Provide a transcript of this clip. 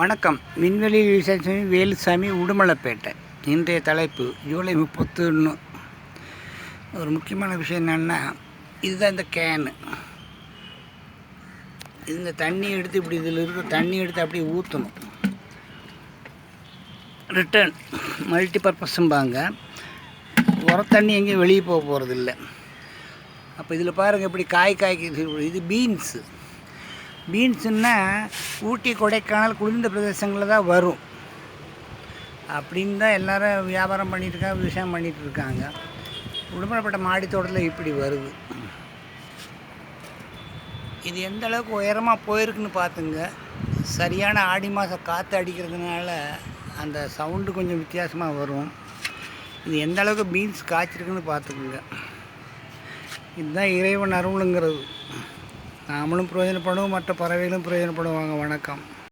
வணக்கம். விண்வெளி விசேஷமி வேலுசாமி உடுமலைப்பேட்டை. இன்றைய தலைப்பு ஜூலை முப்பத்தொன்று ஒரு முக்கியமான விஷயம் என்னென்னா இதுதான் இந்த கேனு இந்த தண்ணி எடுத்து இப்படி இதில் இருந்து தண்ணி எடுத்து அப்படியே ஊற்றணும் ரிட்டர்ன் மல்டி பர்பஸும்பாங்க உர தண்ணி எங்கேயும் வெளியே போக போகிறதில்ல அப்போ இதில் பாருங்கள் இப்படி காய் காய்க்கு இது பீன்ஸு பீன்ஸுன்னா ஊட்டி கொடைக்கானல் குளிர்ந்த பிரதேசங்களில் தான் வரும். அப்படின்னு தான் எல்லோரும் வியாபாரம் பண்ணிகிட்ருக்காங்க இருக்காங்க விவசாயம் பண்ணிகிட்ருக்காங்க இருக்காங்க உடுமலைப்பட்ட மாடி தோட்டத்தில் இப்படி வருது. இது எந்த அளவுக்கு உயரமாக போயிருக்குன்னு பார்த்துங்க சரியான ஆடி மாதம் காற்று அடிக்கிறதுனால அந்த சவுண்டு கொஞ்சம் வித்தியாசமாக வரும். இது எந்த அளவுக்கு பீன்ஸ் காய்ச்சிருக்குன்னு பார்த்துக்குங்க இதுதான் இறைவன் அருளுங்கிறது. நாமளும் பிரயோஜனப்படுவோம் மற்ற பறவைகளும் பிரயோஜனப்படுவாங்க. வணக்கம்.